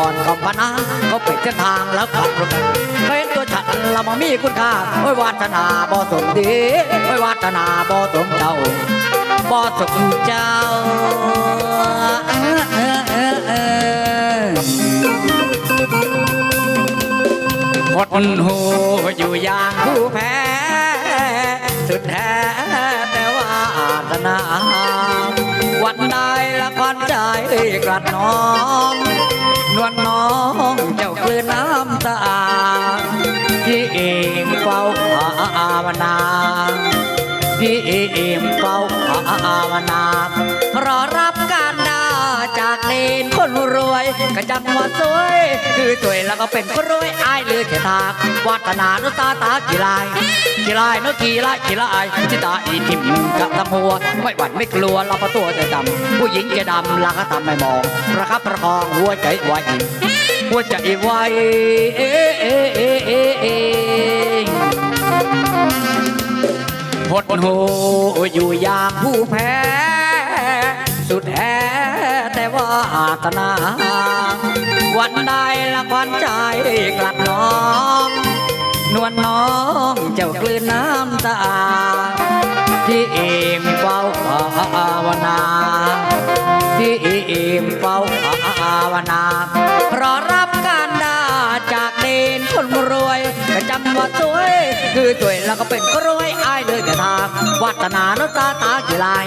อ่อนก็พนาก็เปิดเส้นทางแล้วขับรถเคยเห็นตัวฉันละมามีคุณค่าโอ้ยวาสนาบ่สมดีโอ้ยวาสนาบ่สมเจ้าบ่สมเจ้าออเออเออเออหดหูอยู่อย่างผู้แพ้สุดแท้แต่ว่าอาตนา ละควันใจกลัดน้อง นวลน้องเจ้าคือน้ำตา ที่เองเฝ้าภาวนาที่เอ็มเฝ้าภาวนา รอรับ วยก็จังว่าสวย คือสวยแล้วก็เป็นคนรวยอายเลยเถทากวัฒนานุตาตากีลายกีลายนกกี่ลายกีลายจิตาอีทิมกะทำหัวไม่หวั่นไม่กลัวเราประตัวแต่ดำผู้หญิงจะดำล้วก็ทำไม่มองประคับประคองหัวใจไว้หัวใจไว้เอ๊เอ๊เอ๊เอ๊เอ๊หดหูอยู่อย่างผู้แพ้ สุดแอาตนา วันใดละควันใจกลัดน้อง นวลน้องเจ้ากลืนน้ำตา ที่เอ็มเฝ้าภาวนา ที่เอ็มเฝ้าภาวนา ว่าสวย คือสวยแล้วก็เป็นก็รวยอายเลยแต่ทางวัฒนาโนตาตากี่ลาย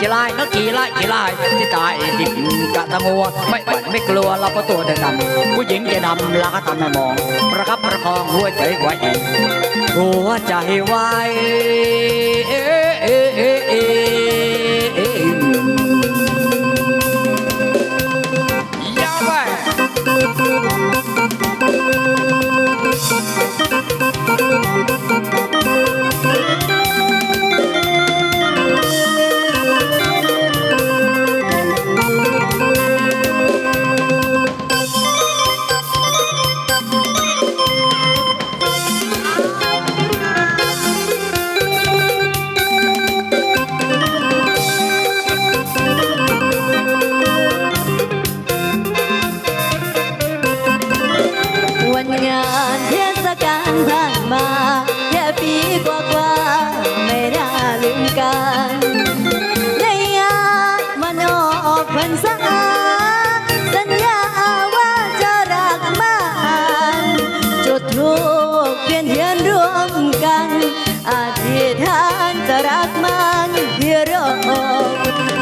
กี่ลายนกกี่ลายกี่ลายที่ตายดิบกะตะมัวไม่หวั่นไม่กลัวเราประตัวเดินดำผู้หญิงจะดำแล้วก็ทำให้มอง ประคับประคองหัวใจไว้หัวใจไว้เอ๊ะเอ๊ะเอ๊ะเอ๊ะเอ๊ะยาวไป ศกาลผ่านมาแค่ปีกว่าๆไม่ได้ลืมกันในงานมันออกพรรษาสัญญาว่าจะรักมันจุดทูปเพียนเทียนร่วมกันอธิษฐานจะรักมันที่รอ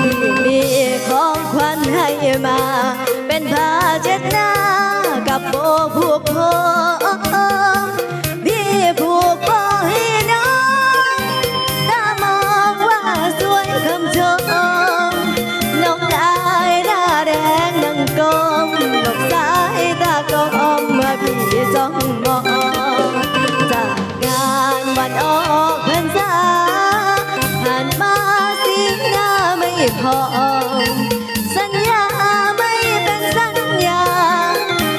ที่มีของขวัญให้มา เป็นผ้าเช็ดหน้ากับโบผูกโพานวันออกพรรษาผ่านมาสีหน้าไม่พอ สัญญาไม่เป็นสัญญา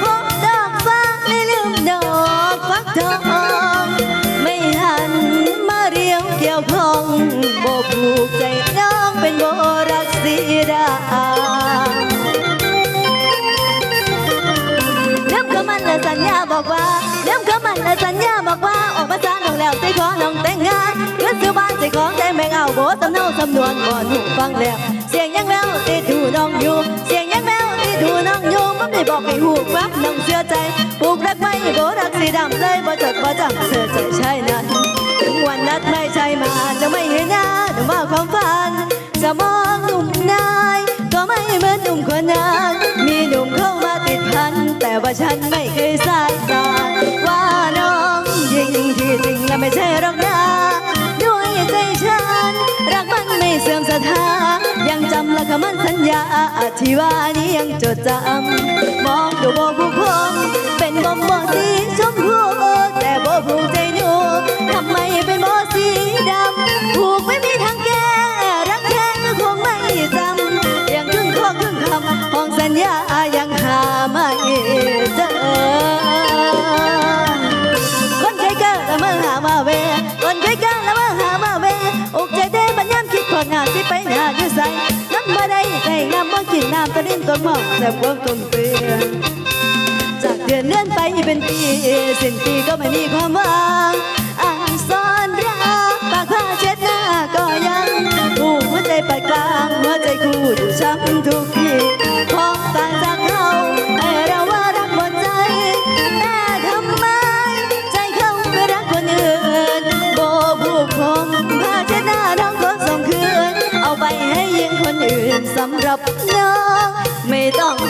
พบดอกฟ้าไม่ลืมดอกฟักทองไม่หันมาเรียวเกี่ยวข้องโบผูกใจน้องเป็นโบรักสีดาเริ่มก็มันและสัญญาบอกว่าเริ่มก็มันและสัญญาบอกว่าออกมา ใจขอน้องแต่งงานเพื่อซื้อบ้านใจของแต่แมงเอาโบสำเนาสำนวนก่อนหูฟังแล้วเสียงยังแววติดหูน้องอยู่ เสียงยังแววติดหูน้องอยู่มันได้บอกให้หูฟังน้องเชื่อใจผูกรักไว้โบรักสีดำเลยบ่จดบ่จำเสื้อใจใช่นั้นถึงวันนัดไม่ใช่มาจะไม่เห็นหน้าแต่ว่าความฝันจะมองหนุ่มนายก็ไม่เหมือนหนุ่มคนนั้นมีหนุ่มเข้ามาติดพันแต่ว่าฉันไม่เคยสายตาว่าน้องยิ่งที่ จริงและไม่ใช่รอกนะด้วยใจฉัน รักมันไม่เสื่อมศรัทธายังจำและคำมันสัญญาที่ว่านี้ยังจดจำมองดูโบผู้พงเป็นบอมโบสีชมพูแต่โบผูกใจหนูทำไมเป็นโบสีดำผูกไม่มีทางแก้รักแท้ก็คงไม่จำยังครึ่งข้อครึ่งคำห้องสัญญา อยู่ใส่น้ำมาได้ไก่น้ำบ่กินน้ำตะลิ้นตัวหมอกแต่พวกต้นเปลือกจากเดือนเลื่อนไปเป็นปีสิ้นปีก็ไม่มีความหวัง ไ